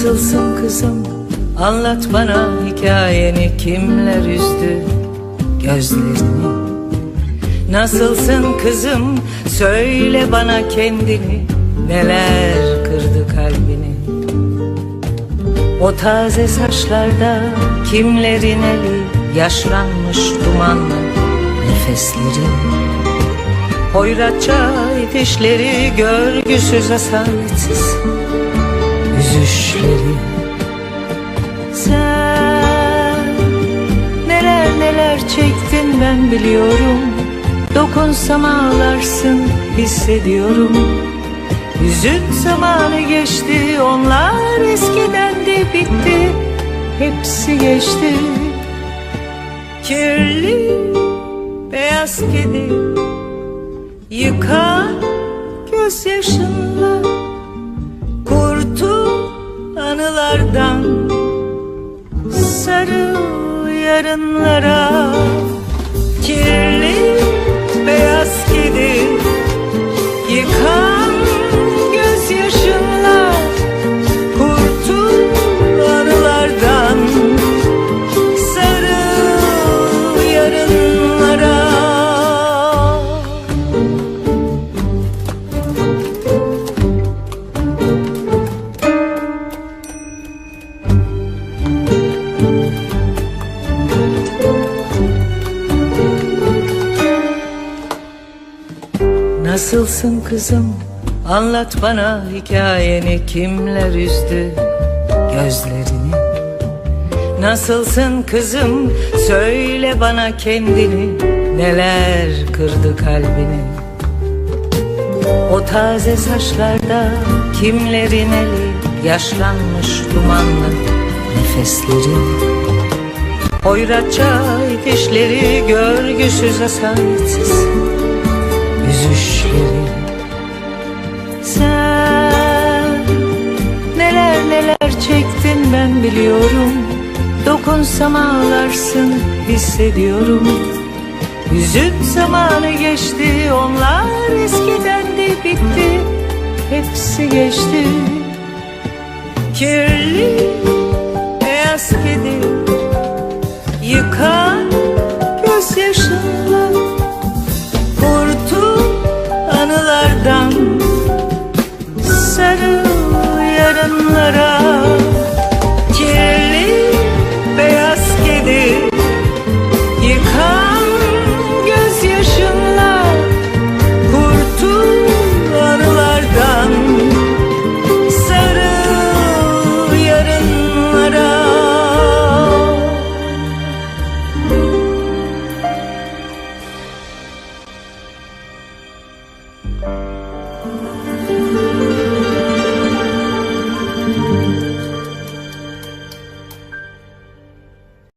Nasılsın kızım? Anlat bana hikayeni. Kimler üzdü gözlerini? Nasılsın kızım? Söyle bana kendini. Neler kırdı kalbini? O taze saçlarda kimlerin eli yaşlanmış dumanlı nefesleri? Hoyratça itişleri görgüsüz asaletsiz ben biliyorum. Dokunsam ağlarsın hissediyorum. Hüzün zamanı geçti onlar eskiden de bitti. Hepsi geçti. Kirli beyaz kedi Yıkan gözyaşınla. Kurtul anılardan Sarı yarınlara Kirli Nasılsın kızım? Anlat bana hikayeni. Kimler üzdü gözlerini? Nasılsın kızım? Söyle bana kendini. Neler kırdı kalbini? O taze saçlarda kimlerin eli yaşlanmış dumanlı nefesleri? Hoyratça itişleri görgüsüz asaletsiz yüzüşleri Sen neler neler çektin ben biliyorum. Dokunsam ağlarsın hissediyorum. Hüzün zamanı geçti onlar eskiden de bitti. Hepsi geçti. Kirli yarınlara